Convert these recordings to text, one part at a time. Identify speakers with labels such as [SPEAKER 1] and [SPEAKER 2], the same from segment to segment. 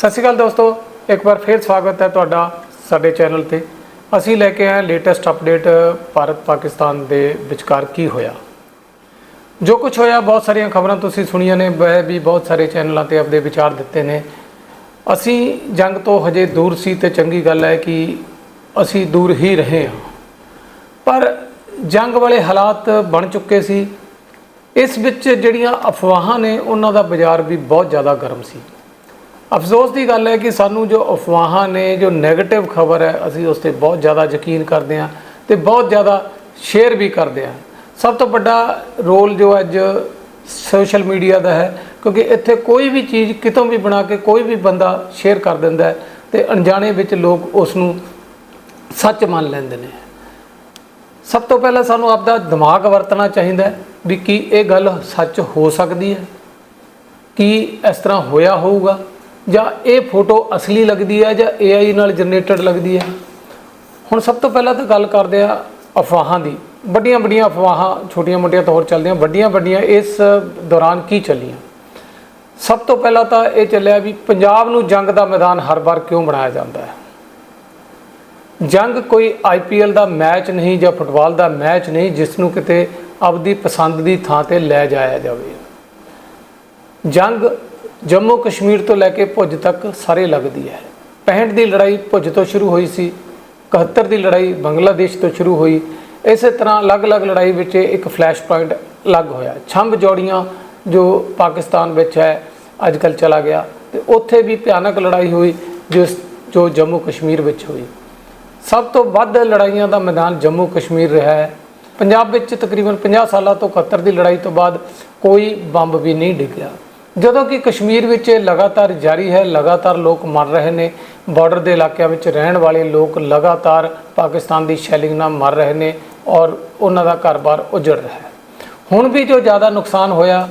[SPEAKER 1] ਸਤਿ ਸ਼੍ਰੀ ਅਕਾਲ ਦੋਸਤੋ, ਇੱਕ ਵਾਰ ਫੇਰ ਸਵਾਗਤ ਹੈ ਤੁਹਾਡਾ ਸਾਡੇ ਚੈਨਲ ਤੇ। ਅਸੀਂ ਲੈ ਕੇ ਆਏ ਲੇਟੈਸਟ ਅਪਡੇਟ ਭਾਰਤ ਪਾਕਿਸਤਾਨ ਦੇ ਵਿਚਕਾਰ ਕੀ ਹੋਇਆ। ਜੋ ਕੁਝ ਹੋਇਆ, ਬਹੁਤ ਸਾਰੀਆਂ ਖਬਰਾਂ ਤੁਸੀਂ ਸੁਣੀਆਂ ਨੇ ਮੈਂ ਵੀ ਬਹੁਤ ਸਾਰੇ ਚੈਨਲਾਂ ਤੇ ਆਪਦੇ ਵਿਚਾਰ ਦਿੱਤੇ ਨੇ। ਅਸੀਂ ਜੰਗ ਤੋਂ ਹਜੇ ਦੂਰ ਸੀ ਤੇ ਚੰਗੀ ਗੱਲ ਹੈ ਕਿ ਅਸੀਂ ਦੂਰ ਹੀ ਰਹੇ ਹਾਂ। ਪਰ ਜੰਗ ਵਾਲੇ ਹਾਲਾਤ ਬਣ ਚੁੱਕੇ ਸੀ। ਇਸ ਵਿੱਚ ਜਿਹੜੀਆਂ ਅਫਵਾਹਾਂ ਨੇ, ਉਹਨਾਂ ਦਾ ਬਾਜ਼ਾਰ ਵੀ ਬਹੁਤ ਜ਼ਿਆਦਾ ਗਰਮ ਸੀ। ਅਫਸੋਸ ਦੀ ਗੱਲ ਹੈ ਕਿ ਸਾਨੂੰ ਜੋ ਅਫਵਾਹਾਂ ਨੇ, ਜੋ 네ਗੇਟਿਵ ਖਬਰ ਹੈ, ਅਸੀਂ ਉਸ ਤੇ ਬਹੁਤ ਜ਼ਿਆਦਾ ਯਕੀਨ ਕਰਦੇ ਹਾਂ ਤੇ ਬਹੁਤ ਜ਼ਿਆਦਾ ਸ਼ੇਅਰ ਵੀ ਕਰਦੇ ਹਾਂ। ਸਭ ਤੋਂ ਵੱਡਾ ਰੋਲ ਜੋ ਅੱਜ ਸੋਸ਼ਲ ਮੀਡੀਆ ਦਾ ਹੈ, ਕਿਉਂਕਿ ਇੱਥੇ ਕੋਈ ਵੀ ਚੀਜ਼ ਕਿਤੋਂ ਵੀ ਬਣਾ ਕੇ ਕੋਈ ਵੀ ਬੰਦਾ ਸ਼ੇਅਰ ਕਰ ਦਿੰਦਾ ਹੈ ਤੇ ਅਣਜਾਣੇ ਵਿੱਚ ਲੋਕ ਉਸ ਨੂੰ ਸੱਚ ਮੰਨ ਲੈਂਦੇ ਨੇ। ਸਭ ਤੋਂ ਪਹਿਲਾਂ ਸਾਨੂੰ ਆਪਦਾ ਦਿਮਾਗ ਵਰਤਣਾ ਚਾਹੀਦਾ ਹੈ ਵੀ ਕੀ ਇਹ ਗੱਲ ਸੱਚ ਹੋ ਸਕਦੀ ਹੈ, ਕੀ ਇਸ ਤਰ੍ਹਾਂ ਹੋਇਆ ਹੋਊਗਾ। ਜਾਂ ਇਹ ਫੋਟੋ ਅਸਲੀ ਲੱਗਦੀ ਹੈ ਜਾਂ AI ਨਾਲ ਜਨਰੇਟਡ ਲੱਗਦੀ ਹੈ? ਹੁਣ ਸਭ ਤੋਂ ਪਹਿਲਾਂ ਤਾਂ ਗੱਲ ਕਰਦੇ ਆ ਅਫਵਾਹਾਂ ਦੀ। ਵੱਡੀਆਂ ਵੱਡੀਆਂ ਅਫਵਾਹਾਂ ਛੋਟੀਆਂ ਮੋਟੀਆਂ ਤੌਰ ਚੱਲਦੀਆਂ ਵੱਡੀਆਂ ਵੱਡੀਆਂ ਇਸ ਦੌਰਾਨ ਕੀ ਚੱਲੀਆਂ? ਸਭ ਤੋਂ ਪਹਿਲਾਂ ਤਾਂ ਇਹ ਚੱਲਿਆ ਵੀ ਪੰਜਾਬ ਨੂੰ ਜੰਗ ਦਾ ਮੈਦਾਨ ਹਰ ਵਾਰ ਕਿਉਂ ਬਣਾਇਆ ਜਾਂਦਾ ਹੈ? ਜੰਗ ਕੋਈ ਆਈਪੀਐਲ ਦਾ ਮੈਚ ਨਹੀਂ ਜਾਂ ਫੁੱਟਬਾਲ ਦਾ ਮੈਚ ਨਹੀਂ ਜਿਸ ਨੂੰ ਕਿਤੇ ਆਪਦੀ ਪਸੰਦ ਦੀ ਥਾਂ ਤੇ ਲੈ ਜਾਇਆ ਜਾਵੇ। ਜੰਗ ਜੰਮੂ ਕਸ਼ਮੀਰ ਤੋਂ ਲੈ ਕੇ ਭੁੱਜ ਤੱਕ ਸਾਰੇ ਲੱਗਦੀ ਹੈ। 65 ਦੀ ਲੜਾਈ ਭੁੱਜ ਤੋਂ ਸ਼ੁਰੂ ਹੋਈ ਸੀ 71 ਦੀ ਲੜਾਈ ਬੰਗਲਾਦੇਸ਼ ਤੋਂ ਸ਼ੁਰੂ ਹੋਈ। ਇਸੇ ਤਰ੍ਹਾਂ ਅਲੱਗ-ਅਲੱਗ ਲੜਾਈ ਵਿੱਚ ਇੱਕ ਫਲੈਸ਼ ਪੁਆਇੰਟ ਲੱਗ ਹੋਇਆ। ਛੰਭ ਜੋੜੀਆਂ ਜੋ ਪਾਕਿਸਤਾਨ ਵਿੱਚ ਹੈ ਅੱਜ ਕੱਲ ਚਲਾ ਗਿਆ। ਤੇ ਉੱਥੇ ਵੀ ਭਿਆਨਕ ਲੜਾਈ ਹੋਈ, ਜਿਸ ਜੋ ਜੰਮੂ ਕਸ਼ਮੀਰ ਵਿੱਚ ਹੋਈ। ਸਭ ਤੋਂ ਵੱਧ ਲੜਾਈਆਂ ਦਾ ਮੈਦਾਨ ਜੰਮੂ ਕਸ਼ਮੀਰ ਰਿਹਾ ਹੈ। ਪੰਜਾਬ ਵਿੱਚ ਤਕਰੀਬਨ 50 ਸਾਲਾਂ ਤੋਂ 71 ਦੀ ਲੜਾਈ ਤੋਂ ਬਾਅਦ ਕੋਈ ਬੰਬ ਵੀ ਨਹੀਂ ਡਿੱਗਿਆ। ਜਦੋਂ ਕਿ ਕਸ਼ਮੀਰ ਵਿੱਚ ਇਹ ਲਗਾਤਾਰ ਜਾਰੀ ਹੈ, ਲਗਾਤਾਰ ਲੋਕ ਮਰ ਰਹੇ ਨੇ। ਬਾਰਡਰ ਦੇ ਇਲਾਕਿਆਂ ਵਿੱਚ ਰਹਿਣ ਵਾਲੇ ਲੋਕ ਲਗਾਤਾਰ ਪਾਕਿਸਤਾਨ ਦੀ ਸ਼ੈਲਿੰਗ ਨਾਲ ਮਰ ਰਹੇ ਨੇ ਔਰ ਉਹਨਾਂ ਦਾ ਘਰ-ਬਾਰ ਉਜੜ ਰਿਹਾ ਹੈ। ਹੁਣ ਵੀ ਜੋ ਜ਼ਿਆਦਾ ਨੁਕਸਾਨ ਹੋਇਆ,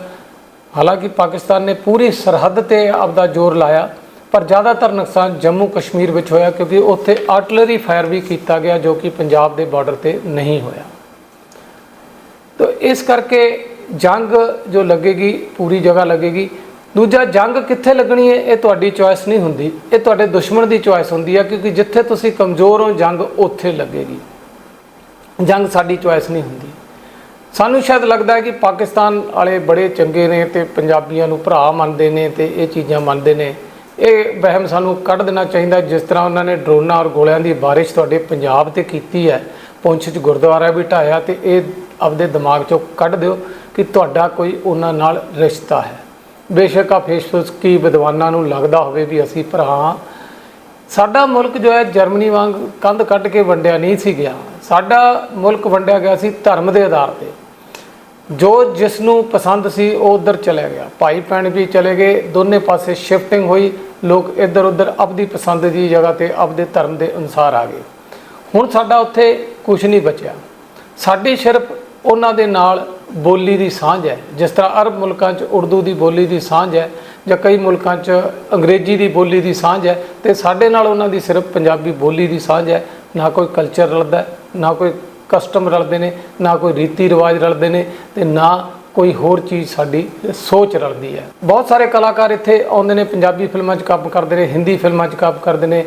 [SPEAKER 1] ਹਾਲਾਂਕਿ ਪਾਕਿਸਤਾਨ ਨੇ ਪੂਰੀ ਸਰਹੱਦ ਤੇ ਆਪਦਾ ਜ਼ੋਰ ਲਾਇਆ, ਪਰ ਜ਼ਿਆਦਾਤਰ ਨੁਕਸਾਨ ਜੰਮੂ ਕਸ਼ਮੀਰ ਵਿੱਚ ਹੋਇਆ ਕਿਉਂਕਿ ਉੱਥੇ ਆਰਟਲਰੀ ਫਾਇਰ ਵੀ ਕੀਤਾ ਗਿਆ ਜੋ ਕਿ ਪੰਜਾਬ ਦੇ ਬਾਰਡਰ ਤੇ ਨਹੀਂ ਹੋਇਆ। ਤਾਂ ਇਸ ਕਰਕੇ ਜੰਗ ਜੋ ਲੱਗੇਗੀ, ਪੂਰੀ ਜਗ੍ਹਾ ਲੱਗੇਗੀ। ਦੂਜਾ, ਜੰਗ ਕਿੱਥੇ ਲੱਗਣੀ ਹੈ? ਇਹ ਤੁਹਾਡੀ ਚੁਆਇਸ ਨਹੀਂ ਹੁੰਦੀ। ਇਹ ਤੁਹਾਡੇ ਦੁਸ਼ਮਣ ਦੀ ਚੁਆਇਸ ਹੁੰਦੀ ਹੈ, ਕਿਉਂਕਿ ਜਿੱਥੇ ਤੁਸੀਂ ਕਮਜ਼ੋਰ ਹੋ, ਜੰਗ ਉੱਥੇ ਲੱਗੇਗੀ। ਜੰਗ ਸਾਡੀ ਚੁਆਇਸ ਨਹੀਂ ਹੁੰਦੀ। ਸਾਨੂੰ ਸ਼ਾਇਦ ਲੱਗਦਾ ਹੈ ਕਿ ਪਾਕਿਸਤਾਨ ਵਾਲੇ ਬੜੇ ਚੰਗੇ ਨੇ ਤੇ ਪੰਜਾਬੀਆਂ ਨੂੰ ਭਰਾ ਮੰਨਦੇ ਨੇ ਤੇ ਇਹ ਚੀਜ਼ਾਂ ਮੰਨਦੇ ਨੇ। ਇਹ ਵਹਿਮ ਸਾਨੂੰ ਕੱਢ ਦੇਣਾ ਚਾਹੀਦਾ ਜਿਸ ਤਰ੍ਹਾਂ ਉਹਨਾਂ ਨੇ ਡਰੋਨਾਂ ਔਰ ਗੋਲਿਆਂ ਦੀ ਬਾਰਿਸ਼ ਤੁਹਾਡੇ ਪੰਜਾਬ ਤੇ ਕੀਤੀ ਹੈ। ਪੁੰਛ 'ਚ ਗੁਰਦੁਆਰਾ ਵੀ ਢਾਇਆ ਤੇ ਇਹ ਆਪਦੇ ਦਿਮਾਗ 'ਚੋਂ ਕੱਢ ਦਿਓ। ਕਿ ਤੁਹਾਡਾ ਕੋਈ ਉਹਨਾਂ ਨਾਲ ਰਿਸ਼ਤਾ ਹੈ। ਬੇਸ਼ੱਕ ਆ ਫੇਸਬੁੱਕ ਕੀ ਵਿਦਵਾਨਾਂ ਨੂੰ ਲੱਗਦਾ ਹੋਵੇ ਵੀ ਅਸੀਂ ਭਰਾ ਹਾਂ। ਸਾਡਾ ਮੁਲਕ ਜੋ ਹੈ ਜਰਮਨੀ ਵਾਂਗ ਕੰਧ ਕੱਢ ਕੇ ਵੰਡਿਆ ਨਹੀਂ ਸੀ ਗਿਆ। ਸਾਡਾ ਮੁਲਕ ਵੰਡਿਆ ਗਿਆ ਸੀ ਧਰਮ ਦੇ ਆਧਾਰ ਤੇ। ਜੋ ਜਿਸ ਨੂੰ ਪਸੰਦ ਸੀ ਉਹ ਉਧਰ ਚਲੇ ਗਿਆ। ਭਾਈ ਭੈਣ ਵੀ ਚਲੇ ਗਏ, ਦੋਨੇ ਪਾਸੇ ਸ਼ਿਫਟਿੰਗ ਹੋਈ। ਲੋਕ ਇੱਧਰ ਉੱਧਰ ਆਪਦੀ ਪਸੰਦ ਦੀ ਜਗ੍ਹਾ ਤੇ ਆਪਦੇ ਧਰਮ ਦੇ ਅਨੁਸਾਰ ਆ ਗਏ। ਹੁਣ ਸਾਡਾ ਉੱਥੇ ਕੁਝ ਨਹੀਂ ਬਚਿਆ। ਸਾਡੀ ਸਿਰਫ ਉਹਨਾਂ ਦੇ ਨਾਲ ਬੋਲੀ ਦੀ ਸਾਂਝ ਹੈ। ਜਿਸ ਤਰ੍ਹਾਂ ਅਰਬ ਮੁਲਕਾਂ 'ਚ ਉਰਦੂ ਦੀ ਬੋਲੀ ਦੀ ਸਾਂਝ ਹੈ ਜਾਂ ਕਈ ਮੁਲਕਾਂ 'ਚ ਅੰਗਰੇਜ਼ੀ ਦੀ ਬੋਲੀ ਦੀ ਸਾਂਝ ਹੈ, ਤੇ ਸਾਡੇ ਨਾਲ ਉਹਨਾਂ ਦੀ ਸਿਰਫ ਪੰਜਾਬੀ ਬੋਲੀ ਦੀ ਸਾਂਝ ਹੈ। ਨਾ ਕੋਈ ਕਲਚਰ ਰਲਦਾ, ਨਾ ਕੋਈ ਕਸਟਮ ਰਲਦੇ ਨੇ, ਨਾ ਕੋਈ ਰੀਤੀ ਰਿਵਾਜ ਰਲਦੇ ਨੇ, ਤੇ ਨਾ ਕੋਈ ਹੋਰ ਚੀਜ਼ ਸਾਡੀ ਸੋਚ ਰਲਦੀ ਹੈ। ਬਹੁਤ ਸਾਰੇ ਕਲਾਕਾਰ ਇੱਥੇ ਆਉਂਦੇ ਨੇ, ਪੰਜਾਬੀ ਫਿਲਮਾਂ 'ਚ ਕੰਮ ਕਰਦੇ ਨੇ, ਹਿੰਦੀ ਫਿਲਮਾਂ 'ਚ ਕੰਮ ਕਰਦੇ ਨੇ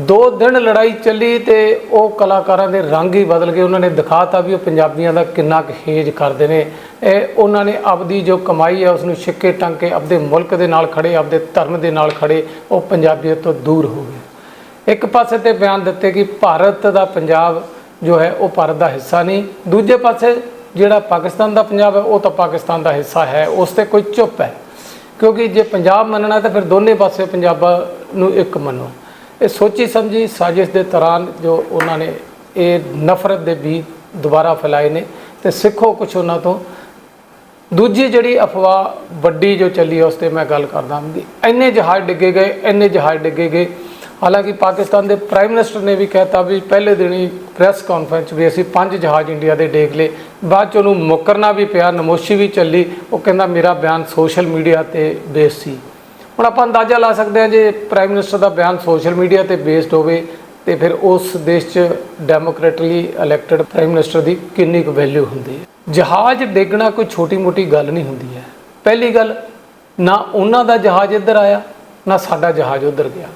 [SPEAKER 1] ਦੋ ਦਿਨ ਲੜਾਈ ਚੱਲੀ ਤੇ ਉਹ ਕਲਾਕਾਰਾਂ ਦੇ ਰੰਗ ਹੀ ਬਦਲ ਗਏ। ਉਹਨਾਂ ਨੇ ਦਿਖਾਤਾ ਵੀ ਉਹ ਪੰਜਾਬੀਆਂ ਦਾ ਕਿੰਨਾ ਕੁ ਹੇਜ ਕਰਦੇ ਨੇ। ਇਹ ਉਹਨਾਂ ਨੇ ਆਪਦੀ ਜੋ ਕਮਾਈ ਹੈ ਉਸ ਨੂੰ ਛਿੱਕੇ ਟੰਗ ਕੇ ਆਪਦੇ ਮੁਲਕ ਦੇ ਨਾਲ ਖੜੇ, ਆਪਦੇ ਧਰਮ ਦੇ ਨਾਲ ਖੜੇ, ਉਹ ਪੰਜਾਬੀਅਤ ਤੋਂ ਦੂਰ ਹੋ ਗਏ। ਇੱਕ ਪਾਸੇ ਤੇ ਬਿਆਨ ਦਿੱਤੇ ਕਿ ਭਾਰਤ ਦਾ ਪੰਜਾਬ ਜੋ ਹੈ, ਉਹ ਭਾਰਤ ਦਾ ਹਿੱਸਾ ਨਹੀਂ। ਦੂਜੇ ਪਾਸੇ ਜਿਹੜਾ ਪਾਕਿਸਤਾਨ ਦਾ ਪੰਜਾਬ ਹੈ, ਉਹ ਤਾਂ ਪਾਕਿਸਤਾਨ ਦਾ ਹਿੱਸਾ ਹੈ। ਉਸ ਤੇ ਕੋਈ ਚੁੱਪ ਹੈ। ਕਿਉਂਕਿ ਜੇ ਪੰਜਾਬ ਮੰਨਣਾ ਤਾਂ ਫਿਰ ਦੋਨੇ ਪਾਸੇ ਪੰਜਾਬਾਂ ਨੂੰ ਇੱਕ ਮੰਨੋ। ਇਹ ਸੋਚੀ ਸਮਝੀ ਸਾਜ਼ਿਸ਼ ਦੇ ਦੌਰਾਨ ਜੋ ਉਹਨਾਂ ਨੇ ਇਹ ਨਫ਼ਰਤ ਦੇ ਵੀ ਦੁਬਾਰਾ ਫੈਲਾਏ ਨੇ ਤੇ ਸਿੱਖੋ ਕੁਛ ਉਹਨਾਂ ਤੋਂ। ਦੂਜੀ ਜਿਹੜੀ ਅਫਵਾਹ ਵੱਡੀ ਜੋ ਚੱਲੀ ਉਸ ਤੇ ਮੈਂ ਗੱਲ ਕਰਦਾ ਹਾਂ। ਇੰਨੇ ਜਹਾਜ਼ ਡਿੱਗੇ ਗਏ, ਇੰਨੇ ਜਹਾਜ਼ ਡਿੱਗੇ ਗਏ। ਹਾਲਾਂਕਿ ਪਾਕਿਸਤਾਨ ਦੇ ਪ੍ਰਾਈਮ ਮਿਨਿਸਟਰ ਨੇ ਵੀ ਕਹਿਤਾ ਵੀ ਪਹਿਲੇ ਦਿਨ ਹੀ ਪ੍ਰੈਸ ਕਾਨਫਰੰਸ ਵੀ ਅਸੀਂ ਪੰਜ ਜਹਾਜ਼ ਇੰਡੀਆ ਦੇ ਡੇਗ ਲਏ। ਬਾਅਦ ਚ ਉਹਨੂੰ ਮੁਕਰਨਾ ਵੀ ਪਿਆ, ਨਮੋਸ਼ੀ ਵੀ ਚੱਲੀ। ਉਹ ਕਹਿੰਦਾ, ਮੇਰਾ ਬਿਆਨ ਸੋਸ਼ਲ ਮੀਡੀਆ ਤੇ ਬੇਸ ਸੀ। ਹੁਣ ਆਪਾਂ ਅੰਦਾਜ਼ਾ ਲਾ ਸਕਦੇ ਹਾਂ ਜੇ ਪ੍ਰਾਈਮ ਮਿਨਿਸਟਰ ਦਾ ਬਿਆਨ ਸੋਸ਼ਲ ਮੀਡੀਆ ਤੇ ਬੇਸਡ ਹੋਵੇ, ਤੇ ਫਿਰ ਉਸ ਦੇਸ਼ 'ਚ ਡੈਮੋਕ੍ਰੈਟਲੀ ਇਲੈਕਟਿਡ ਪ੍ਰਾਈਮ ਮਿਨਿਸਟਰ ਦੀ ਕਿੰਨੀ ਕੁ ਵੈਲਿਊ ਹੁੰਦੀ ਹੈ? ਜਹਾਜ਼ ਡੇਗਣਾ ਕੋਈ ਛੋਟੀ ਮੋਟੀ ਗੱਲ ਨਹੀਂ ਹੁੰਦੀ ਹੈ। ਪਹਿਲੀ ਗੱਲ, ਨਾ ਉਹਨਾਂ ਦਾ ਜਹਾਜ਼ ਇੱਧਰ ਆਇਆ, ਨਾ ਸਾਡਾ ਜਹਾਜ਼ ਉੱਧਰ ਗਿਆ।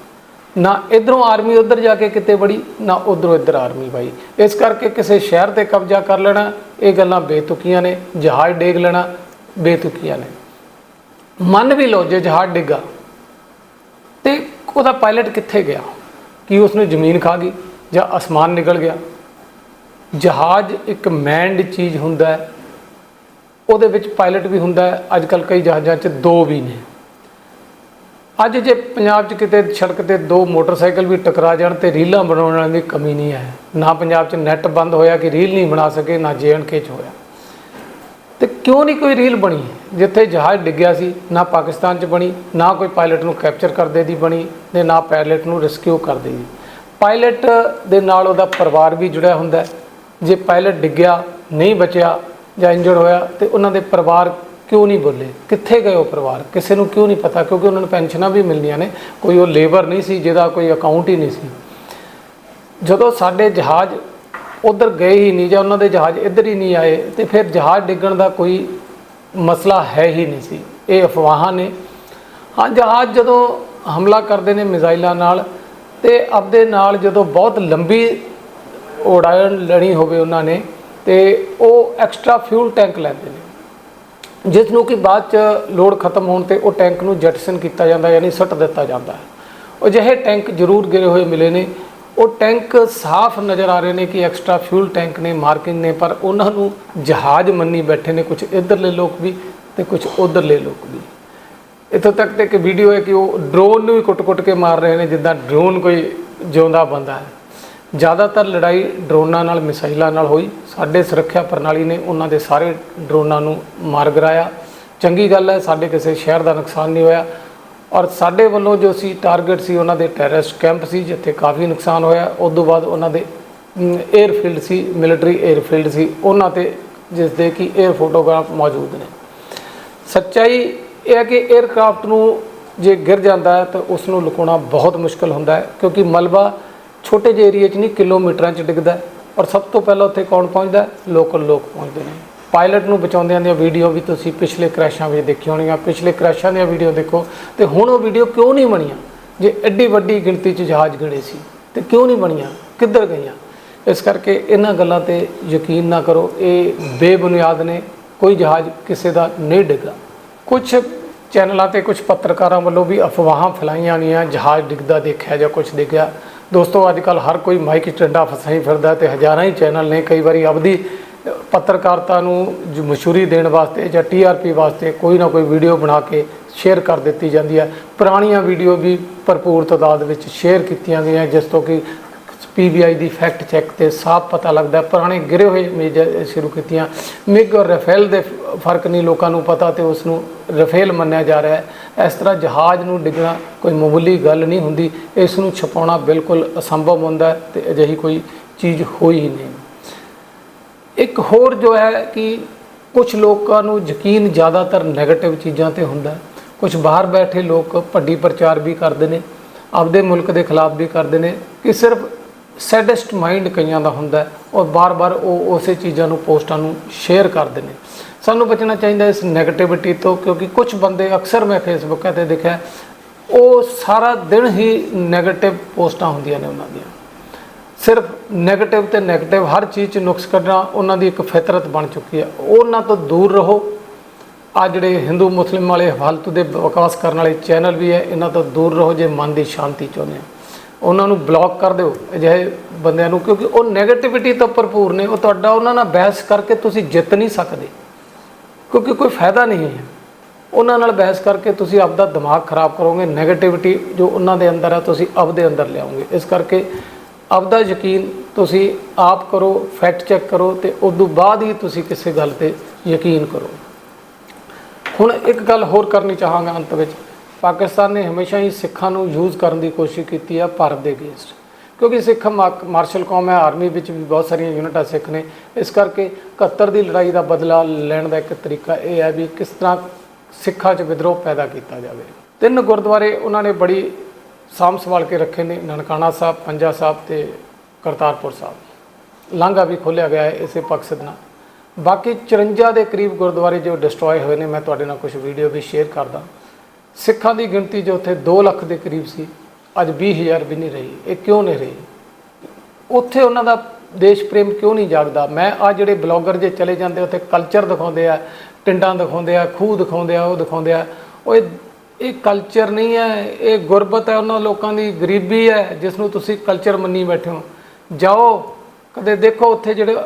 [SPEAKER 1] ਨਾ ਇਧਰੋਂ ਆਰਮੀ ਉੱਧਰ ਜਾ ਕੇ ਕਿਤੇ ਬੜੀ ਨਾ ਉਧਰੋਂ ਇੱਧਰ ਆਰਮੀ ਬਾਈ ਇਸ ਕਰਕੇ ਕਿਸੇ ਸ਼ਹਿਰ ਤੇ ਕਬਜ਼ਾ ਕਰ ਲੈਣਾ, ਇਹ ਗੱਲਾਂ ਬੇਤੁਕੀਆਂ ਨੇ, ਜਹਾਜ਼ ਡੇਗ ਲੈਣਾ, ਬੇਤੁਕੀਆਂ ਨੇ। ਮੰਨ ਵੀ ਲਓ ਜੇ ਜਹਾਜ਼ ਡਿੱਗਾ। ਤੇ ਉਹਦਾ ਪਾਇਲਟ ਕਿੱਥੇ ਗਿਆ? ਕੀ ਉਸ ਨੂੰ ਜ਼ਮੀਨ ਖਾ ਗਈ ਜਾਂ ਅਸਮਾਨ ਨਿਕਲ ਗਿਆ? ਜਹਾਜ਼ ਇੱਕ ਮੈਂਡ ਚੀਜ਼ ਹੁੰਦਾ ਹੈ। ਉਹਦੇ ਵਿੱਚ ਪਾਇਲਟ ਵੀ ਹੁੰਦਾ ਹੈ। ਅੱਜ ਕੱਲ ਕਈ ਜਹਾਜ਼ਾਂ 'ਚ ਦੋ ਵੀ ਨੇ। ਅੱਜ ਜੇ ਪੰਜਾਬ 'ਚ ਕਿਤੇ ਸੜਕ ਤੇ ਦੋ ਮੋਟਰਸਾਈਕਲ ਵੀ ਟਕਰਾ ਜਾਣ ਤੇ ਰੀਲਾਂ ਬਣਾਉਣ ਵਾਲਿਆਂ ਦੀ ਕਮੀ ਨਹੀਂ ਹੈ। ਨਾ ਪੰਜਾਬ 'ਚ ਨੈੱਟ ਬੰਦ ਹੋਇਆ ਕਿ ਰੀਲ ਨਹੀਂ ਬਣਾ ਸਕੇ, ਨਾ ਕੇ 'ਚ ਹੋਇਆ। ਤੇ ਕਿਉਂ ਨਹੀਂ ਕੋਈ ਰੀਲ ਬਣੀ? ਜਿੱਥੇ ਜਹਾਜ਼ ਡਿੱਗਿਆ ਸੀ, ਨਾ ਪਾਕਿਸਤਾਨ 'ਚ ਬਣੀ, ਨਾ ਕੋਈ ਪਾਇਲਟ ਨੂੰ ਕੈਪਚਰ ਕਰਦੇ ਦੀ ਬਣੀ ਤੇ ਨਾ ਪਾਇਲਟ ਨੂੰ ਰੈਸਕਿਊ ਕਰਦੇ ਦੀ। ਪਾਇਲਟ ਦੇ ਨਾਲ ਉਹਦਾ ਪਰਿਵਾਰ ਵੀ ਜੁੜਿਆ ਹੁੰਦਾ ਜੇ ਪਾਇਲਟ ਡਿੱਗਿਆ, ਨਹੀਂ ਬਚਿਆ ਜਾਂ ਇੰਜਰਡ ਹੋਇਆ ਤੇ ਉਹਨਾਂ ਦੇ ਪਰਿਵਾਰ ਕਿਉਂ ਨਹੀਂ ਬੋਲੇ? ਕਿੱਥੇ ਗਏ ਉਹ ਪਰਿਵਾਰ? ਕਿਸੇ ਨੂੰ ਕਿਉਂ ਨਹੀਂ ਪਤਾ? ਕਿਉਂਕਿ ਉਹਨਾਂ ਨੂੰ ਪੈਨਸ਼ਨਾਂ ਵੀ ਮਿਲਣੀਆਂ ਨੇ। ਕੋਈ ਉਹ ਲੇਬਰ ਨਹੀਂ ਸੀ, ਜਿਹਦਾ ਕੋਈ ਅਕਾਊਂਟ ਹੀ ਨਹੀਂ ਸੀ। ਜਦੋਂ ਸਾਡੇ ਜਹਾਜ਼ ਉਧਰ ਗਏ ਹੀ ਨਹੀਂ ਜਾਂ ਉਹਨਾਂ ਦੇ ਜਹਾਜ਼ ਇੱਧਰ ਹੀ ਨਹੀਂ ਆਏ ਤੇ ਫਿਰ ਜਹਾਜ਼ ਡਿੱਗਣ ਦਾ ਕੋਈ ਮਸਲਾ ਹੈ ਹੀ ਨਹੀਂ ਸੀ। ਇਹ ਅਫਵਾਹਾਂ ਨੇ। ਹਾਂ, ਜਹਾਜ਼ ਜਦੋਂ ਹਮਲਾ ਕਰਦੇ ਨੇ ਮਿਜ਼ਾਈਲਾਂ ਨਾਲ ਤੇ ਆਪਦੇ ਨਾਲ ਜਦੋਂ ਬਹੁਤ ਲੰਬੀ ਉਡਾਣ ਲੈਣੀ ਹੋਵੇ ਉਹਨਾਂ ਨੇ ਤੇ ਉਹ ਐਕਸਟਰਾ ਫਿਊਲ ਟੈਂਕ ਲੈਂਦੇ ਨੇ। ਜਿਸ ਨੂੰ ਕਿ ਬਾਅਦ ਚ ਲੋਡ ਖਤਮ ਹੋਣ ਤੇ ਉਹ ਟੈਂਕ ਨੂੰ ਜੈਟਸਨ ਕੀਤਾ ਜਾਂਦਾ, ਯਾਨੀ ਸੁੱਟ ਦਿੱਤਾ ਜਾਂਦਾ ਹੈ। ਉਹ ਜਿਹੇ ਟੈਂਕ ਜ਼ਰੂਰ ਗਿਰੇ ਹੋਏ ਮਿਲੇ ਨੇ। ਉਹ ਟੈਂਕ ਸਾਫ਼ ਨਜ਼ਰ ਆ ਰਹੇ ਨੇ ਕਿ ਐਕਸਟਰਾ ਫਿਊਲ ਟੈਂਕ ਨੇ, ਮਾਰਕਿੰਗ ਨੇ, ਪਰ ਉਹਨਾਂ ਨੂੰ ਜਹਾਜ਼ ਮੰਨੀ ਬੈਠੇ ਨੇ ਕੁਝ ਇੱਧਰਲੇ ਲੋਕ ਵੀ ਤੇ ਕੁਝ ਉਧਰਲੇ ਲੋਕ ਵੀ। ਇੱਥੋਂ ਤੱਕ ਤੇ ਇੱਕ ਵੀਡੀਓ ਹੈ ਕਿ ਉਹ ਡਰੋਨ ਨੂੰ ਵੀ ਕੁੱਟ-ਕੁੱਟ ਕੇ ਮਾਰ ਰਹੇ ਨੇ, ਜਿੱਦਾਂ ਡਰੋਨ ਕੋਈ ਜਿਉਂਦਾ ਬੰਦਾ ਹੈ। ਜ਼ਿਆਦਾਤਰ ਲੜਾਈ ਡਰੋਨਾਂ ਨਾਲ, ਮਿਸਾਈਲਾਂ ਨਾਲ ਹੋਈ। ਸਾਡੇ ਸੁਰੱਖਿਆ ਪ੍ਰਣਾਲੀ ਨੇ ਉਹਨਾਂ ਦੇ ਸਾਰੇ ਡਰੋਨਾਂ ਨੂੰ ਮਾਰ ਗਿਰਾਇਆ। ਚੰਗੀ ਗੱਲ ਹੈ, ਸਾਡੇ ਕਿਸੇ ਸ਼ਹਿਰ ਦਾ ਨੁਕਸਾਨ ਨਹੀਂ ਹੋਇਆ। ਔਰ ਸਾਡੇ ਵੱਲੋਂ ਜੋ ਸੀ ਟਾਰਗੇਟ ਸੀ ਉਹਨਾਂ ਦੇ ਟੈਰਰਿਸਟ ਕੈਂਪ ਸੀ, ਜਿੱਥੇ ਕਾਫੀ ਨੁਕਸਾਨ ਹੋਇਆ। ਉਸ ਤੋਂ ਬਾਅਦ ਉਹਨਾਂ ਦੇ 에ਅਰਫੀਲਡ ਸੀ ਮਿਲਟਰੀ 에ਅਰਫੀਲਡ ਸੀ। ਉਹਨਾਂ ਤੇ ਜਿਸ ਦੇ ਕਿ 에ਅਰ ਫੋਟੋਗ੍ਰਾਫ ਮੌਜੂਦ ਨੇ। ਸੱਚਾਈ ਇਹ ਹੈ ਕਿ 에ਅਰਕ੍ਰਾਫਟ ਨੂੰ ਜੇ ਗਿਰ ਜਾਂਦਾ ਹੈ, ਤਾਂ ਉਸ ਨੂੰ ਲੁਕਾਉਣਾ ਬਹੁਤ ਮੁਸ਼ਕਲ ਹੁੰਦਾ ਹੈ, ਕਿਉਂਕਿ ਮਲਬਾ ਛੋਟੇ ਜਿਹੇ ਏਰੀਆ 'ਚ ਨਹੀਂ, ਕਿਲੋਮੀਟਰਾਂ 'ਚ ਡਿੱਗਦਾ ਔਰ ਸਭ ਤੋਂ ਪਹਿਲਾਂ ਉੱਥੇ ਕੌਣ ਪਹੁੰਚਦਾ ਲੋਕਲ ਲੋਕ ਪਹੁੰਚਦੇ ਨੇ। ਪਾਇਲਟ ਨੂੰ ਬਚਾਉਂਦਿਆਂ ਦੀਆਂ ਵੀਡੀਓ ਵੀ ਤੁਸੀਂ ਪਿਛਲੇ ਕ੍ਰੈਸ਼ਾਂ ਵਿੱਚ ਦੇਖੀ ਹੋਣੀਆਂ। ਪਿਛਲੇ ਕ੍ਰੈਸ਼ਾਂ ਦੀਆਂ ਵੀਡੀਓ ਦੇਖੋ ਤੇ ਹੁਣ ਉਹ ਵੀਡੀਓ ਕਿਉਂ ਨਹੀਂ ਬਣੀਆਂ? ਜੇ ਐਡੀ ਵੱਡੀ ਗਿਣਤੀ 'ਚ ਜਹਾਜ਼ ਗੜੇ ਸੀ ਤੇ ਕਿਉਂ ਨਹੀਂ ਬਣੀਆਂ? ਕਿੱਧਰ ਗਈਆਂ? ਇਸ ਕਰਕੇ ਇਹਨਾਂ ਗੱਲਾਂ ਤੇ ਯਕੀਨ ਨਾ ਕਰੋ। ਇਹ ਬੇਬੁਨਿਆਦ ਨੇ। ਕੋਈ ਜਹਾਜ਼ ਕਿਸੇ ਦਾ ਨਹੀਂ ਡਿੱਗਾ। ਕੁਝ ਚੈਨਲਾਂ ਤੇ ਕੁਝ ਪੱਤਰਕਾਰਾਂ ਵੱਲੋਂ ਵੀ ਅਫਵਾਹਾਂ ਫੈਲਾਈਆਂ ਗਈਆਂ ਜਹਾਜ਼ ਡਿੱਗਦਾ ਦੇਖਿਆ ਜਾਂ ਕੁਝ ਦੇਖਿਆ। ਦੋਸਤੋ, ਅੱਜ ਕੱਲ ਹਰ ਕੋਈ ਮਾਈਕ 'ਚ ਡੰਡਾ ਫਸਾਈ ਫਿਰਦਾ ਤੇ ਹਜ਼ਾਰਾਂ ਹੀ ਚੈਨਲ ਨੇ। ਕਈ ਵਾਰੀ ਆਪਦੀ ਪੱਤਰਕਾਰਤਾ ਨੂੰ ਜੋ ਮਸ਼ਹੂਰੀ ਦੇਣ ਵਾਸਤੇ ਜਾਂ ਟੀਆਰਪੀ ਵਾਸਤੇ ਕੋਈ ਨਾ ਕੋਈ ਵੀਡੀਓ ਬਣਾ ਕੇ ਸ਼ੇਅਰ ਕਰ ਦਿੱਤੀ ਜਾਂਦੀ ਹੈ। ਪੁਰਾਣੀਆਂ ਵੀਡੀਓ ਵੀ ਭਰਪੂਰ ਤਾਦਾਦ ਵਿੱਚ ਸ਼ੇਅਰ ਕੀਤੀਆਂ ਗਈਆਂ, ਜਿਸ ਤੋਂ ਕਿ ਪੀਬੀਆਈ ਦੀ ਫੈਕਟ ਚੈੱਕ ਤੇ ਸਾਫ਼ ਪਤਾ ਲੱਗਦਾ ਹੈ। ਪੁਰਾਣੇ ਗਿਰੇ ਹੋਏ ਇਮੇਜ ਸ਼ੁਰੂ ਕੀਤੀਆਂ। ਮਿਗ ਔਰ ਰਫੇਲ ਦੇ ਫ- ਫ਼ਰਕ ਨਹੀਂ ਲੋਕਾਂ ਨੂੰ ਪਤਾ ਤੇ ਉਸ ਨੂੰ ਰਫੇਲ ਮੰਨਿਆ ਜਾ ਰਿਹਾ ਹੈ। ਇਸ ਤਰ੍ਹਾਂ ਜਹਾਜ਼ ਨੂੰ ਡਿੱਗਣਾ ਕੋਈ ਮਾਮੂਲੀ ਗੱਲ ਨਹੀਂ ਹੁੰਦੀ। ਇਸ ਨੂੰ ਛਪਾਉਣਾ ਬਿਲਕੁਲ ਅਸੰਭਵ ਹੁੰਦਾ ਹੈ ਤੇ ਅਜਿਹੀ ਕੋਈ ਚੀਜ਼ ਹੋਈ ਹੀ ਨਹੀਂ। ਇੱਕ ਹੋਰ ਜੋ ਹੈ ਕਿ ਕੁਝ ਲੋਕਾਂ ਨੂੰ ਯਕੀਨ ਜ਼ਿਆਦਾਤਰ ਨੈਗੇਟਿਵ ਚੀਜ਼ਾਂ ਤੇ ਹੁੰਦਾ ਕੁਝ ਬਾਹਰ ਬੈਠੇ ਲੋਕ ਭੱਡੀ ਪ੍ਰਚਾਰ ਵੀ ਕਰਦੇ ਨੇ, ਆਪਦੇ ਮੁਲਕ ਦੇ ਖਿਲਾਫ ਵੀ ਕਰਦੇ ਨੇ, ਕਿ ਸਿਰਫ ਸੈਡੈਸਟ ਮਾਈਂਡ ਕਈਆਂ ਦਾ ਹੁੰਦਾ ਔਰ ਬਾਰ-ਬਾਰ ਉਹ ਉਸੇ ਚੀਜ਼ਾਂ ਨੂੰ ਪੋਸਟਾਂ ਨੂੰ ਸ਼ੇਅਰ ਕਰਦੇ ਨੇ। ਸਾਨੂੰ ਬਚਣਾ ਚਾਹੀਦਾ ਇਸ ਨੈਗੇਟਿਵਿਟੀ ਤੋਂ, ਕਿਉਂਕਿ ਕੁਝ ਬੰਦੇ ਅਕਸਰ ਮੈਂ ਫੇਸਬੁੱਕ ਤੇ ਦੇਖਿਆ, ਉਹ ਸਾਰਾ ਦਿਨ ਹੀ ਨੈਗੇਟਿਵ ਪੋਸਟਾਂ ਹੁੰਦੀਆਂ ਨੇ ਉਹਨਾਂ ਦੀਆਂ। ਸਿਰਫ ਨੈਗੇਟਿਵ ਤੇ ਨੈਗੇਟਿਵ ਹਰ ਚੀਜ਼ 'ਚ ਨੁਕਸ ਕੱਢਣਾ ਉਹਨਾਂ ਦੀ ਇੱਕ ਫਿਤਰਤ ਬਣ ਚੁੱਕੀ ਹੈ। ਉਹਨਾਂ ਤੋਂ ਦੂਰ ਰਹੋ। ਆ ਜਿਹੜੇ ਹਿੰਦੂ ਮੁਸਲਿਮ ਵਾਲੇ ਫालतू ਦੇ ਵਿਕਾਸ ਕਰਨ ਵਾਲੇ ਚੈਨਲ ਵੀ ਹੈ, ਇਹਨਾਂ ਤੋਂ ਦੂਰ ਰਹੋ ਜੇ ਮਨ ਦੀ ਸ਼ਾਂਤੀ ਚਾਹੁੰਦੇ ਆ ਉਹਨਾਂ ਨੂੰ ਬਲੌਕ ਕਰ ਦਿਓ ਅਜਿਹੇ ਬੰਦਿਆਂ ਨੂੰ, ਕਿਉਂਕਿ ਉਹ ਨੈਗੇਟਿਵਿਟੀ ਤੋਂ ਭਰਪੂਰ ਨੇ। ਉਹ ਤੁਹਾਡਾ ਉਹਨਾਂ ਨਾਲ ਬਹਿਸ ਕਰਕੇ ਤੁਸੀਂ ਜਿੱਤ ਨਹੀਂ ਸਕਦੇ। ਕਿਉਂਕਿ ਕੋਈ ਫਾਇਦਾ ਨਹੀਂ ਹੈ। ਉਹਨਾਂ ਨਾਲ ਬਹਿਸ ਕਰਕੇ ਤੁਸੀਂ ਆਪਦਾ ਦਿਮਾਗ ਖਰਾਬ ਕਰੋਗੇ। ਨੈਗੇਟਿਵਿਟੀ ਜੋ ਉਹਨਾਂ ਦੇ ਅੰਦਰ ਹੈ, ਤੁਸੀਂ ਆਪਦੇ ਅੰਦਰ ਲਿਆਓਗੇ। ਇਸ ਕਰਕੇ ਆਪਦਾ ਯਕੀਨ ਤੁਸੀਂ ਆਪ ਕਰੋ ਫੈਕਟ ਚੈੱਕ ਕਰੋ ਤੇ ਉਸ ਤੋਂ ਬਾਅਦ ਹੀ ਤੁਸੀਂ ਕਿਸੇ ਗੱਲ ਤੇ ਯਕੀਨ ਕਰੋ। ਹੁਣ ਇੱਕ ਗੱਲ ਹੋਰ ਕਰਨੀ ਚਾਹਾਂਗਾ ਅੰਤ ਵਿੱਚ। ਪਾਕਿਸਤਾਨ ਨੇ ਹਮੇਸ਼ਾ ਹੀ ਸਿੱਖਾਂ ਨੂੰ ਯੂਜ਼ ਕਰਨ ਦੀ ਕੋਸ਼ਿਸ਼ ਕੀਤੀ ਹੈ ਭਾਰਤ ਦੇ ਅਗੇਂਸਟ ਕਿਉਂਕਿ ਸਿੱਖ ਮਾ- ਮਾਰਸ਼ਲ ਕੌਮ ਹੈ ਆਰਮੀ ਵਿੱਚ ਵੀ ਬਹੁਤ ਸਾਰੀਆਂ ਯੂਨਿਟਾਂ ਸਿੱਖ ਨੇ। ਇਸ ਕਰਕੇ 71 ਦੀ ਲੜਾਈ ਦਾ ਬਦਲਾ ਲੈਣ ਦਾ ਇੱਕ ਤਰੀਕਾ ਇਹ ਹੈ ਵੀ ਕਿਸ ਤਰ੍ਹਾਂ ਸਿੱਖਾਂ 'ਚ ਵਿਦਰੋਹ ਪੈਦਾ ਕੀਤਾ ਜਾਵੇ। ਤਿੰਨ ਗੁਰਦੁਆਰੇ ਉਹਨਾਂ ਨੇ ਬੜੀ ਸਾਂਭ ਸੰਭਾਲ ਕੇ ਰੱਖੇ ਨੇ ਨਨਕਾਣਾ ਸਾਹਿਬ, ਪੰਜਾ ਸਾਹਿਬ ਤੇ ਕਰਤਾਰਪੁਰ ਸਾਹਿਬ। ਲਾਂਘਾ ਵੀ ਖੋਲ੍ਹਿਆ ਗਿਆ ਹੈ ਇਸੇ ਮਕਸਦ ਨਾਲ। ਬਾਕੀ 54 ਦੇ ਕਰੀਬ ਗੁਰਦੁਆਰੇ ਜੋ ਡਿਸਟਰੋਏ ਹੋਏ ਨੇ, ਮੈਂ ਤੁਹਾਡੇ ਨਾਲ ਕੁਝ ਵੀਡੀਓ ਵੀ ਸ਼ੇਅਰ ਕਰਦਾ। ਸਿੱਖਾਂ ਦੀ ਗਿਣਤੀ ਜੋ ਉੱਥੇ 2 ਲੱਖ ਦੇ ਕਰੀਬ ਸੀ, ਅੱਜ 20000 ਵੀ ਨਹੀਂ ਰਹੀ। ਇਹ ਕਿਉਂ ਨਹੀਂ ਰਹੀ? ਉੱਥੇ ਉਹਨਾਂ ਦਾ ਦੇਸ਼ ਪ੍ਰੇਮ ਕਿਉਂ ਨਹੀਂ ਜਾਗਦਾ? ਮੈਂ ਆ ਜਿਹੜੇ ਬਲੌਗਰ ਜੇ ਚਲੇ ਜਾਂਦੇ, ਉੱਥੇ ਕਲਚਰ ਦਿਖਾਉਂਦੇ ਆ ਟਿੰਡਾਂ ਦਿਖਾਉਂਦੇ ਆ, ਖੂਹ ਦਿਖਾਉਂਦੇ ਆ, ਉਹ ਦਿਖਾਉਂਦੇ ਆ। ਉਹ ਇਹ ਕਲਚਰ ਨਹੀਂ ਹੈ, ਇਹ ਗੁਰਬਤ ਹੈ ਉਹਨਾਂ ਲੋਕਾਂ ਦੀ, ਗਰੀਬੀ ਹੈ ਜਿਸ ਨੂੰ ਤੁਸੀਂ ਕਲਚਰ ਮੰਨੀ ਬੈਠੇ ਹੋ। ਜਾਓ, ਕਦੇ ਦੇਖੋ ਉੱਥੇ ਜਿਹੜੇ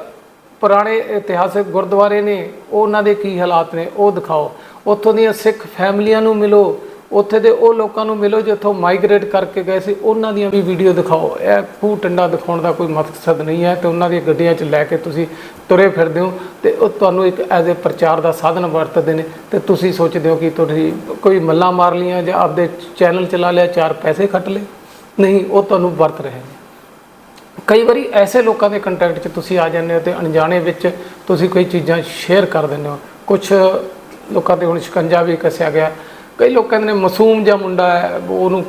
[SPEAKER 1] ਪੁਰਾਣੇ ਇਤਿਹਾਸਿਕ ਗੁਰਦੁਆਰੇ ਨੇ, ਉਹਨਾਂ ਦੇ ਕੀ ਹਾਲਾਤ ਨੇ, ਉਹ ਦਿਖਾਓ। ਉੱਥੋਂ ਦੀਆਂ ਸਿੱਖ ਫੈਮਲੀਆਂ ਨੂੰ ਮਿਲੋ ਉੱਥੇ ਦੇ ਉਹ ਲੋਕਾਂ ਨੂੰ ਮਿਲੋ ਜਿੱਥੋਂ ਮਾਈਗ੍ਰੇਟ ਕਰਕੇ ਗਏ ਸੀ, ਉਹਨਾਂ ਦੀਆਂ ਵੀ ਵੀਡੀਓ ਦਿਖਾਓ। ਇਹ ਖੂਹ ਟੰਡਾ ਦਿਖਾਉਣ ਦਾ ਕੋਈ ਮਕਸਦ ਨਹੀਂ ਹੈ ਤੇ ਉਹਨਾਂ ਦੀਆਂ ਗੱਡੀਆਂ 'ਚ ਲੈ ਕੇ ਤੁਸੀਂ ਤੁਰੇ ਫਿਰਦੇ ਹੋ ਤੇ ਉਹ ਤੁਹਾਨੂੰ ਇੱਕ ਐਜ਼ ਅ ਪ੍ਰਚਾਰ ਦਾ ਸਾਧਨ ਵਰਤਦੇ ਨੇ ਤੇ ਤੁਸੀਂ ਸੋਚਦੇ ਹੋ ਕਿ ਤੁਸੀਂ ਕੋਈ ਮੱਲਾਂ ਮਾਰ ਲੀਆਂ ਜਾਂ ਆਪਦੇ ਚੈਨਲ ਚਲਾ ਲਿਆ, ਚਾਰ ਪੈਸੇ ਖੱਟ ਲਏ? ਨਹੀਂ, ਉਹ ਤੁਹਾਨੂੰ ਵਰਤ ਰਹੇ ਨੇ। ਕਈ ਵਾਰੀ ਐਸੇ ਲੋਕਾਂ ਦੇ ਕੰਟੈਕਟ 'ਚ ਤੁਸੀਂ ਆ ਜਾਂਦੇ ਹੋ ਤੇ ਅਣਜਾਣੇ ਵਿੱਚ ਤੁਸੀਂ ਕੋਈ ਚੀਜ਼ਾਂ ਸ਼ੇਅਰ ਕਰ ਦਿੰਦੇ ਹੋ। ਕੁਝ ਲੋਕਾਂ ਤੇ ਹੁਣ ਸ਼ਿਕੰਜਾ ਵੀ ਕੱਸਿਆ ਗਿਆ। ਕਈ ਲੋਕ ਕਹਿੰਦੇ ਨੇ ਮਾਸੂਮ ਜਿਹਾ ਮੁੰਡਾ ਹੈ, ਉਹਨੂੰ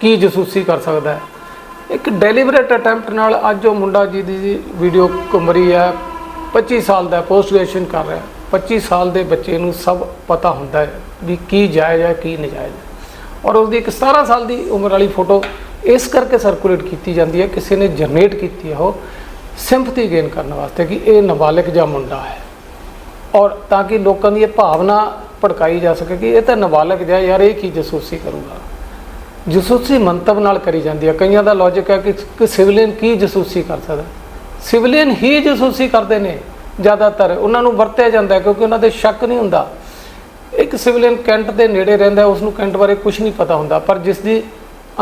[SPEAKER 1] ਕੀ ਜਸੂਸੀ ਕਰ ਸਕਦਾ ਹੈ? ਇੱਕ ਡੈਲੀਬਰੇਟ ਅਟੈਂਪਟ ਨਾਲ ਅੱਜ ਉਹ ਮੁੰਡਾ ਜੀ ਦੀ ਵੀਡੀਓ ਘੁੰਮ ਰਹੀ ਹੈ 25 ਸਾਲ ਦਾ ਪੋਸਟ ਗ੍ਰੈਜੂਏਸ਼ਨ ਕਰ ਰਿਹਾ ਹੈ। 25 ਸਾਲ ਦੇ ਬੱਚੇ ਨੂੰ ਸਭ ਪਤਾ ਹੁੰਦਾ ਹੈ ਵੀ ਕੀ ਜਾਇਜ਼ ਹੈ, ਕੀ ਨਜਾਇਜ਼ ਹੈ। ਔਰ ਉਸਦੀ ਇੱਕ 17 ਸਾਲ ਦੀ ਉਮਰ ਵਾਲੀ ਫੋਟੋ ਇਸ ਕਰਕੇ ਸਰਕੂਲੇਟ ਕੀਤੀ ਜਾਂਦੀ ਹੈ, ਕਿਸੇ ਨੇ ਜਨਰੇਟ ਕੀਤੀ ਹੈ ਉਹ ਸਿੰਪਥੀ ਗੇਨ ਕਰਨ ਵਾਸਤੇ ਕਿ ਇਹ ਨਾਬਾਲਗ ਜਾਂ ਮੁੰਡਾ ਹੈ। ਔਰ ਤਾਂ ਕਿ ਲੋਕਾਂ ਦੀ ਇਹ ਭਾਵਨਾ ਭੜਕਾਈ ਜਾ ਸਕੇ ਕਿ ਇਹ ਤਾਂ ਨਾਬਾਲਗ ਜਿਹਾ ਯਾਰ ਇਹ ਕੀ ਜਸੂਸੀ ਕਰੂਗਾ? ਜਸੂਸੀ ਮੰਤਵ ਨਾਲ ਕਰੀ ਜਾਂਦੀ ਹੈ ਕਈਆਂ ਦਾ ਲੌਜੀਕ ਹੈ ਕਿ ਕਿ ਸਿਵਲੀਅਨ ਕੀ ਜਸੂਸੀ ਕਰ ਸਕਦਾ? ਸਿਵਲੀਅਨ ਹੀ ਜਸੂਸੀ ਕਰਦੇ ਨੇ ਜ਼ਿਆਦਾਤਰ। ਉਹਨਾਂ ਨੂੰ ਵਰਤਿਆ ਜਾਂਦਾ ਕਿਉਂਕਿ ਉਹਨਾਂ ਦੇ ਸ਼ੱਕ ਨਹੀਂ ਹੁੰਦਾ। ਇੱਕ ਸਿਵਲੀਅਨ ਕੈਂਟ ਦੇ ਨੇੜੇ ਰਹਿੰਦਾ ਉਸ ਨੂੰ ਕੈਂਟ ਬਾਰੇ ਕੁਝ ਨਹੀਂ ਪਤਾ ਹੁੰਦਾ। ਪਰ ਜਿਸ ਦੀ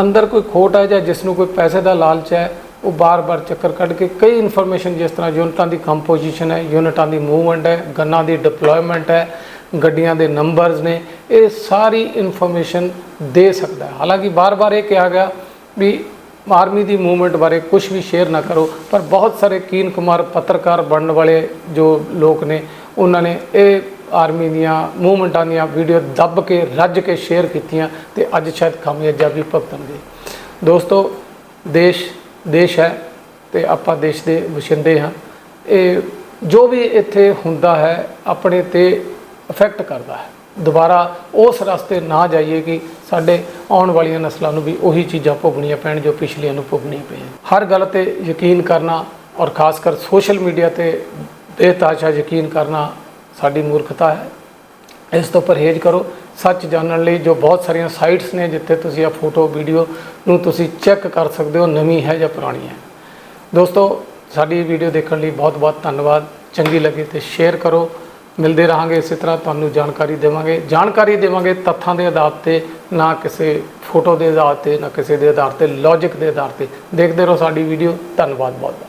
[SPEAKER 1] ਅੰਦਰ ਕੋਈ ਖੋਟ ਹੈ ਜਾਂ ਜਿਸ ਨੂੰ ਕੋਈ ਪੈਸੇ ਦਾ ਲਾਲਚ ਹੈ, ਉਹ ਬਾਰ-ਬਾਰ ਚੱਕਰ ਕੱਢ ਕੇ ਕਈ ਇਨਫੋਰਮੇਸ਼ਨ ਜਿਸ ਤਰ੍ਹਾਂ ਯੂਨਿਟਾਂ ਦੀ ਕੰਪੋਜੀਸ਼ਨ ਹੈ, ਯੂਨਿਟਾਂ ਦੀ ਮੂਵਮੈਂਟ ਹੈ, ਗੰਨਾਂ ਦੀ ਡਿਪਲੋਇਮੈਂਟ ਹੈ ਗੱਡੀਆਂ ਦੇ ਨੰਬਰਸ ਨੇ, ਇਹ ਸਾਰੀ ਇਨਫੋਰਮੇਸ਼ਨ ਦੇ ਸਕਦਾ ਹੈ। ਹਾਲਾਂਕਿ ਬਾਰ-ਬਾਰ ਇਹ ਕਿਹਾ ਗਿਆ ਵੀ ਆਰਮੀ ਦੀ ਮੂਵਮੈਂਟ ਬਾਰੇ ਕੁਝ ਵੀ ਸ਼ੇਅਰ ਨਾ ਕਰੋ, ਪਰ ਬਹੁਤ ਸਾਰੇ ਕੀਨ ਕੁਮਾਰ ਪੱਤਰਕਾਰ ਬਣਨ ਵਾਲੇ ਜੋ ਲੋਕ ਨੇ, ਉਹਨਾਂ ਨੇ ਇਹ ਆਰਮੀ ਦੀਆਂ ਮੂਵਮੈਂਟਾਂ ਦੀਆਂ ਵੀਡੀਓ ਦੱਬ ਕੇ, ਰੱਜ ਕੇ ਸ਼ੇਅਰ ਕੀਤੀਆਂ ਤੇ ਅੱਜ ਸ਼ਾਇਦ ਕਾਮਯਾਬੀ ਭੁਗਤਣਗੇ। ਦੋਸਤੋ, ਦੇਸ਼ ਦੇਸ਼ ਹੈ ਤੇ ਆਪਾਂ ਦੇਸ਼ ਦੇ ਵਸਿੰਦੇ ਹਾਂ। ਇਹ ਜੋ ਵੀ ਇੱਥੇ ਹੁੰਦਾ ਹੈ, ਆਪਣੇ ਤੇ ਇਫੈਕਟ ਕਰਦਾ ਹੈ। ਦੁਬਾਰਾ ਉਸ ਰਸਤੇ ਨਾ ਜਾਈਏ ਕਿ ਸਾਡੇ ਆਉਣ ਵਾਲੀਆਂ ਨਸਲਾਂ ਨੂੰ ਵੀ ਉਹੀ ਚੀਜ਼ਾਂ ਭੋਗਣੀਆਂ ਪੈਣ ਜੋ ਪਿਛਲੀਆਂ ਨੂੰ ਭੋਗਣੀਆਂ ਪਈਆਂ। ਹਰ ਗੱਲ ਤੇ ਯਕੀਨ ਕਰਨਾ ਔਰ ਖਾਸ ਕਰ ਸੋਸ਼ਲ ਮੀਡੀਆ ਤੇ ਬੇਤਾਸ਼ਾ ਯਕੀਨ ਕਰਨਾ ਸਾਡੀ ਮੂਰਖਤਾ ਹੈ। ਇਸ ਤੋਂ ਪਰਹੇਜ਼ ਕਰੋ, ਸੱਚ ਜਾਣਨ ਲਈ ਜੋ ਬਹੁਤ ਸਾਰੀਆਂ ਸਾਈਟਸ ਨੇ ਜਿੱਥੇ ਤੁਸੀਂ ਆ ਫੋਟੋ ਵੀਡੀਓ ਨੂੰ ਤੁਸੀਂ ਚੈੱਕ ਕਰ ਸਕਦੇ ਹੋ, ਨਵੀਂ ਹੈ ਜਾਂ ਪੁਰਾਣੀ ਹੈ। ਦੋਸਤੋ, ਸਾਡੀ ਵੀਡੀਓ ਦੇਖਣ ਲਈ ਬਹੁਤ ਬਹੁਤ ਧੰਨਵਾਦ। ਚੰਗੀ ਲੱਗੇ ਤੇ ਸ਼ੇਅਰ ਕਰੋ। ਮਿਲਦੇ ਰਹਾਂਗੇ, ਇਸੇ ਤਰ੍ਹਾਂ ਤੁਹਾਨੂੰ ਜਾਣਕਾਰੀ ਦੇਵਾਂਗੇ। ਜਾਣਕਾਰੀ ਦੇਵਾਂਗੇ ਤੱਥਾਂ ਦੇ ਆਧਾਰ ਤੇ, ਨਾ ਕਿਸੇ ਫੋਟੋ ਦੇ ਆਧਾਰ ਤੇ, ਨਾ ਕਿਸੇ ਦੇ ਆਧਾਰ ਤੇ ਲੌਜੀਕ ਦੇ ਆਧਾਰ ਤੇ। ਦੇਖਦੇ ਰਹੋ ਸਾਡੀ ਵੀਡੀਓ ਧੰਨਵਾਦ ਬਹੁਤ ਬਹੁਤ